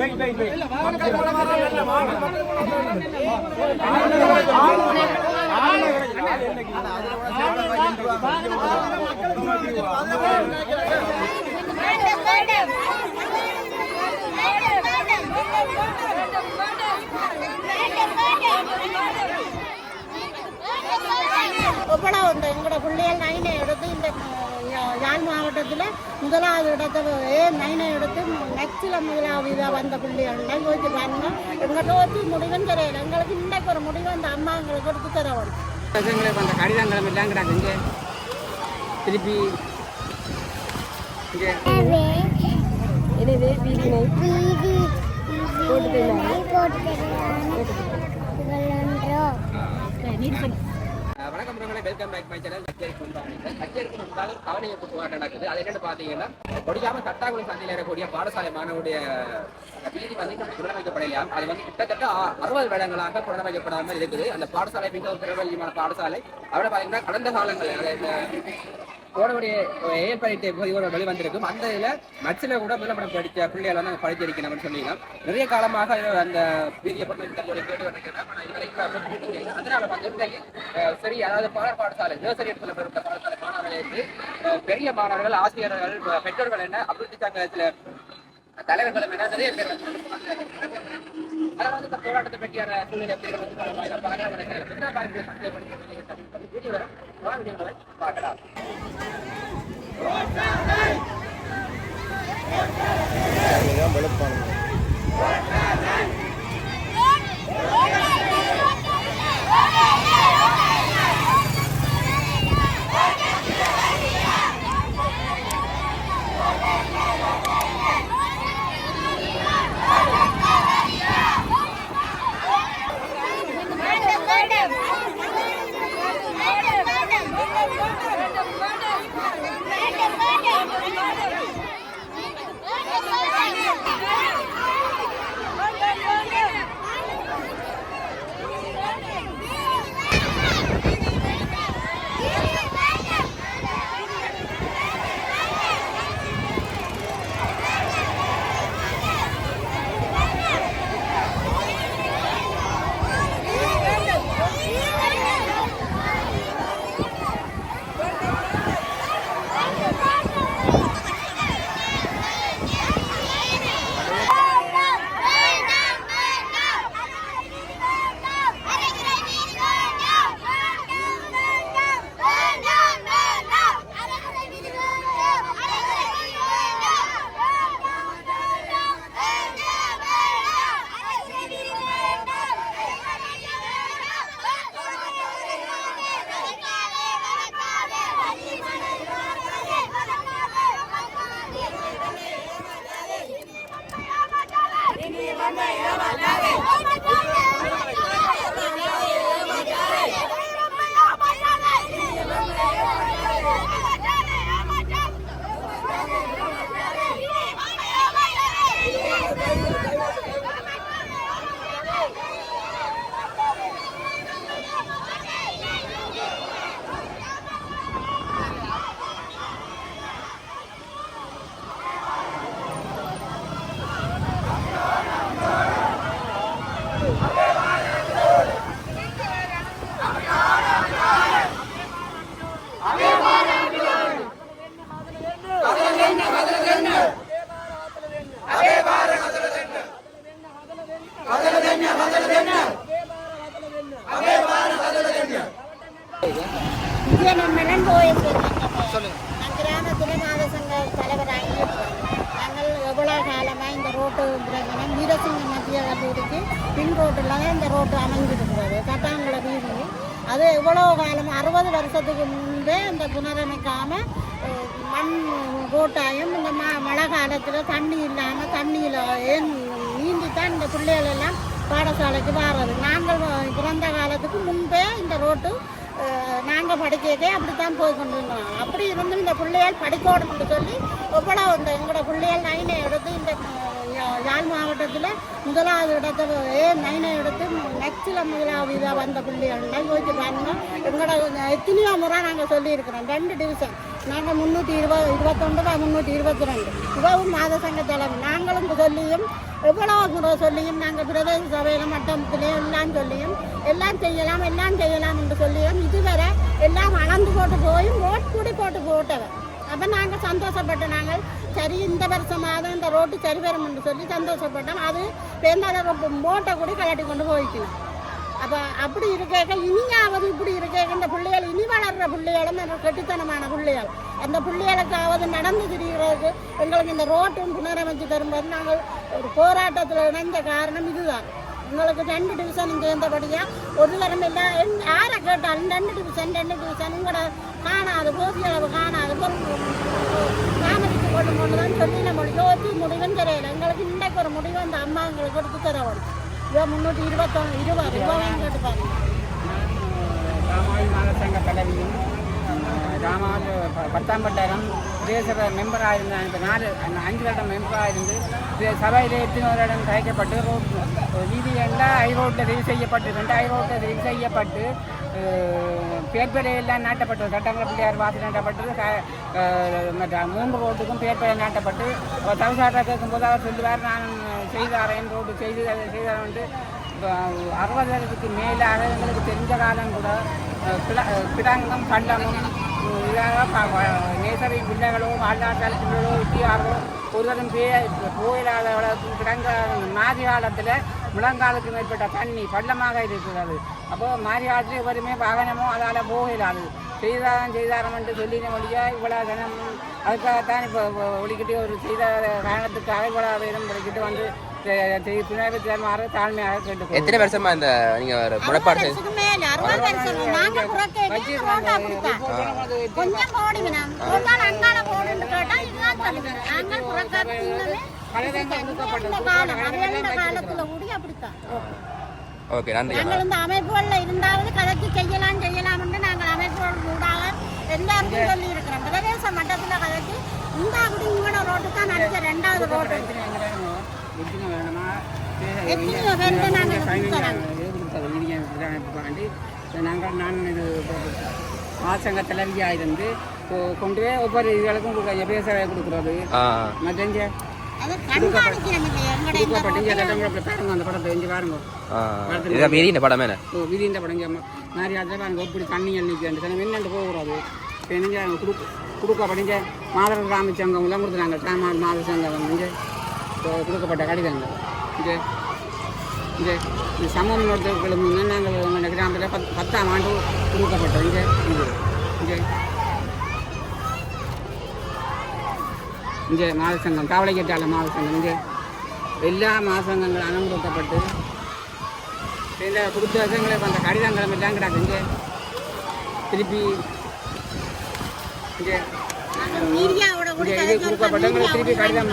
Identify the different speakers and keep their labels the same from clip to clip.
Speaker 1: Madam madam madam madam
Speaker 2: எவ்வளோ இந்த எங்களோட பிள்ளைகள் நைனை எடுத்து இந்த யா- யாழ் மாவட்டத்தில் முதலாவது இடத்துல ஏ நைனை எடுத்து நெக்ஸ்டில் முதலாவது இதாக வந்த பிள்ளைகள்லாம் யோசிச்சு பாருங்க எங்கிட்ட வச்சு முடிவும் தெரியல எங்களுக்கு இன்னைக்கு ஒரு முடிவு அந்த அம்மா எங்களுக்கு எடுத்து தர வரும்
Speaker 3: எங்களுக்கு அந்த கடிதங்களும் எல்லாம் கிடக்கு. இங்கே. திருப்பி. இங்கே.
Speaker 1: எனவே வீடினை
Speaker 3: அஹ் வணக்கம் உறவுகளே வெல்கம் பேக் மை சேனல் கச்சேரிக்கு முன்பாக கச்சேரிக்கு முன்பாக கவனிய போராட்டம் நடக்குது. அது என்னன்னு பார்த்தீங்கன்னா கொடியாம தட்டாக்குளம் சந்தையில் இருக்கக்கூடிய பாடசாலை மாணவருடைய வீதி வந்து இன்னும் அது வந்து கிட்டத்தட்ட அறுபது வருடங்களாக புனரமைக்கப்படாமல் இருக்குது. அந்த பாடசாலை மிகவும் ஒரு பிரபல்யமான பாடசாலை. அவரை பார்த்தீங்கன்னா கடந்த காலங்களில் அதாவது போனவுடைய ஏஎல் படித்த பதிவோட வெளிவந்திருக்கும் அந்த இதில் மச்சில் கூட முதலப்படம் படித்த பிள்ளைகள் வந்து அங்கே படிச்சிருக்கணும்னு சொன்னீங்க. நிறைய காலமாக அந்த வீதியை பற்றி கேட்டு வந்திருக்கிறேன். அதனால வந்து சரி அதாவது பாடல் பாடசாலை நர்சரி இடத்துல இருக்க பாடசாலை மாணவர்களுக்கு பெரிய மாணவர்கள் ஆசிரியர்கள் பெற்றோர்கள் என்ன அபிவிருத்தி சங்கத்தில் தலைவர்களும் என்ன நிறைய பேர் வந்து அதனால வந்து இந்த போராட்டத்தை பற்றியான சூழ்நிலை
Speaker 2: Pandai Abang Tarik. இந்த வீரசிங்க மத்திய கல்லூரிக்கு பின் ரோட்டில் தான் இந்த ரோட்டு அமைஞ்சிருக்கிறது. தட்டாங்குள வீதி அது எவ்வளோ காலம் அறுபது வருஷத்துக்கு முன்பே இந்த புனரமைக்காமல் மண் ரோட்டாயும் இந்த ம மழை காலத்தில் தண்ணி இல்லாமல் தண்ணியில் ஏன் நீந்தி தான் இந்த பிள்ளைகள் எல்லாம் பாடசாலைக்கு வர்றது. நாங்கள் பிறந்த காலத்துக்கு முன்பே இந்த ரோட்டு நாங்கள் படிக்கிறதே அப்படித்தான் போய் கொண்டு இருந்தோம் அப்படி இருந்தும் இந்த பிள்ளையால் படிக்கணும்னு சொல்லி எவ்வளோ இந்த எங்களோட பிள்ளையால் நைனை எடுத்து இந்த யாழ் மாவட்டத்தில் முதலாவது இடத்துல ஏ நைனை எடுத்து நச்சில முதலாவது இதாக வந்த பிள்ளைகள்லாம் யோசிச்சு பாருங்க எங்களோட எத்தனையோ முறை நாங்கள் சொல்லியிருக்கிறோம். ரெண்டு டிவிஷன் நாங்கள் முந்நூற்றி இருபது இருபத்தொண்டு முந்நூற்றி இருபத்தி ரெண்டு இவவும் மாத சங்க தலைவர் நாங்களும் சொல்லியும் எவ்வளோ முறை சொல்லியும் நாங்கள் பிரதேச சபையில் மட்டத்திலே எல்லாம் சொல்லியும் எல்லாம் செய்யலாம் எல்லாம் செய்யலாம் என்று சொல்லியும் இதுவரை எல்லாம் அளந்து போட்டு போயும் ஓட் கூடி போட்டு போட்டவர். அப்போ நாங்கள் சந்தோஷப்பட்டு நாங்கள் சரி இந்த வருஷமாவது இந்த ரோட்டு சரி வரும் என்று சொல்லி சந்தோஷப்பட்டோம். அது பேருந்தாளர் மோட்டை கூட கலட்டி கொண்டு போய்க்கணும் அப்போ அப்படி இருக்க இனியாவது இப்படி இருக்க இந்த பிள்ளைகள் இனி வளர்கிற பிள்ளைகளும் அந்த கெட்டித்தனமான பிள்ளைகள். அந்த பிள்ளைகளுக்காவது நடந்து திரிகிறதுக்கு எங்களுக்கு இந்த ரோட்டும் புனரமைச்சு தரும்போது நாங்கள் ஒரு போராட்டத்தில் இணைந்த காரணம் இதுதான். உங்களுக்கு ரெண்டு டிவிஷன் சேர்ந்தபடியா ஒரு தரம் இல்லை என்- யாரை கேட்டாலும் ரெண்டு டிவிஷன் ரெண்டு டிவிஷன் உங்களோட காணாது போதிய அளவு காணாது கிராமத்துக்கு கொண்டு கொண்டு தான் சொல்லி நம்ம யோசிச்சு முடிவும் தெரியல எங்களுக்கு இன்றைக்கு ஒரு முடிவு அந்த அம்மா எங்களுக்கு எடுத்து வரும் இவ முந்நூற்றி இருபத்தொன்று இருபது ரூபாய் கேட்டு பாருங்க
Speaker 4: பத்தாம் பட்டாரம் பிரதேச மெம்பராக இருந்த அந்த நாலு அந்த அஞ்சு வருடம் மெம்பராக இருந்து சபையில் எத்தனோரு இடம் கலைக்கப்பட்டு ரோட் வீதி எல்லாம் ஐ தெரிவு செய்யப்பட்டு ரெண்டு ஐ ரோட்டில் தெரிவு செய்யப்பட்டு பேர்பெறை எல்லாம் நாட்டப்பட்டது. சட்டங்கள பிள்ளையார் வாசல் நாட்டப்பட்டது. மற்ற மூன்று ரோட்டுக்கும் பேர்பெறை நாட்டப்பட்டு தவிசாட்டை கேட்கும்போது அவர் சொல்லுவார் நான் செய்தாரேன் ரோடு செய்து செய்தாரன் வந்து அறுபதாயிரத்துக்கு மேலாக எங்களுக்கு தெரிஞ்ச காலம் கூட பிடாங்கம் பண்டமும் நேசரி பிள்ளைகளோ வாழ்நாட்டால் பிள்ளைகளோ வெட்டியார்களோ ஒருவரும் பே போயிடாத அளவுக்கு கிடங்க மாறி காலத்தில் முழங்காலுக்கு மேற்பட்ட தண்ணி பள்ளமாக இருக்கிறது அப்போ மாறி காலத்தில் எவருமே வாகனமோ அதால் போகலாது செய்தாரம் செய்தாரம் என்று சொல்லின மொழியா இவ்வளோ தினம் அதுக்காகத்தான் இப்போ ஒழிக்கிட்டு ஒரு செய்த காரணத்துக்காக இவ்வளோ பேரும் ஒழிக்கிட்டு வந்து துணைவு தருமாறு தாழ்மையாக கேட்டுக்கொள்கிறேன்
Speaker 3: எத்தனை வருஷமா இந்த நீங்க ஒரு
Speaker 2: மேல அறுபது வருஷம் நாங்க புறக்கேட்டு ரோட்டா கொடுத்தோம் கொஞ்சம் போடுங்க நான் போட்டால் அங்கால போடுன்னு கேட்டா இதுதான் சொல்லுவேன் நாங்கள் காலம் அவையண்ட காலத்துல கூடி அப்படித்தான்
Speaker 3: ஓகே நன்றி.
Speaker 2: நாங்கள் இந்த அமைப்புகள்ல இருந்தாவது கலக்கி செய்யலாம் செய்யலாம் என்று நாங்கள் அமைப்புகள் கூடாக எல்லாருக்கும் சொல்லி இருக்கிறோம் பிரதேச மட்டத்துல கலக்கி இந்த அப்படி இங்கட ரோட்டு தான் அடிச்ச ரெண்டாவது ரோட்டு.
Speaker 4: எத்தனை வேணுமா
Speaker 2: எத்தனையோ பேருக்கு நாங்கள்
Speaker 4: வேண்டி நாங்கள் நான் இது மாசங்க தலைவியாக இருந்து கொண்டு போய் ஒவ்வொரு இதுகளுக்கும் கொடுக்க பேச கொடுக்குறது.
Speaker 3: ஆ.
Speaker 4: மற்ற இங்கே
Speaker 2: அதை கண்காணிக்கிறோம் இல்லையா எங்கட இந்த
Speaker 4: கொடுக்கப்பட்ட இங்கே தட்டங்களை பாருங்க அந்த படத்தை இங்கே பாருங்க.
Speaker 3: ஆ. இதான் மீறி இந்த படம் என்ன
Speaker 4: ஓ விதிந்த படம் இங்கே மாதிரி அதில் பாருங்க இப்படி தண்ணி எண்ணிக்கு சில என்னண்டு போகக்கூடாது. இப்போ என்ன கொடுக்க கொடுக்கப்பட்ட மாதர் ராமச்சங்கம் எல்லாம் கொடுத்துறாங்க சாமான் மாத சங்கம் இங்கே கொடுக்கப்பட்ட கடிதங்கள். இங்கே இங்கே இந்த சமம் நோட்டுகளும் நாங்கள் எங்கள் கிராமத்தில் பத் பத்தாம் ஆண்டு கொடுக்கப்பட்டோம். இங்கே இங்கே இங்கே. இங்கே மாத சங்கம் காவலைக்கட்டால மாத சங்கம். இங்கே எல்லா மாசங்களும் அனுமதிக்கப்பட்டு இந்த கொடுத்த எங்களுக்கு அந்த கடிதங்கள் எல்லாம் கிடக்கு. இங்கே திருப்பி இங்கே இது கொடுக்கப்பட்டவங்களுக்கு திருப்பி கடிதம்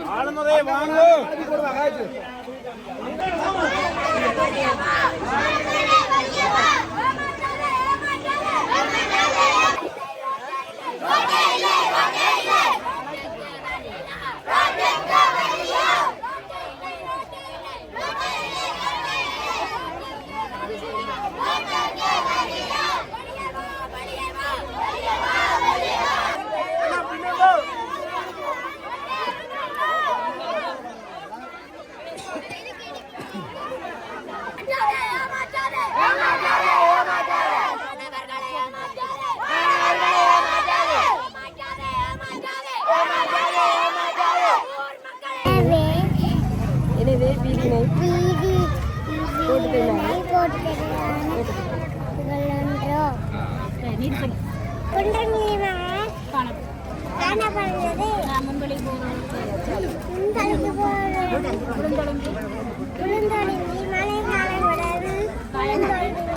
Speaker 1: தெரியுமா
Speaker 5: போட்டு குண்டமீனா காணப்படுகிறது முன்பளிக்கு போகிறது குளிர்ந்தொழிஞ்சி மழை காலம் விடாது குளிர்ந்தொழிஞ்சி கான் பண்ணி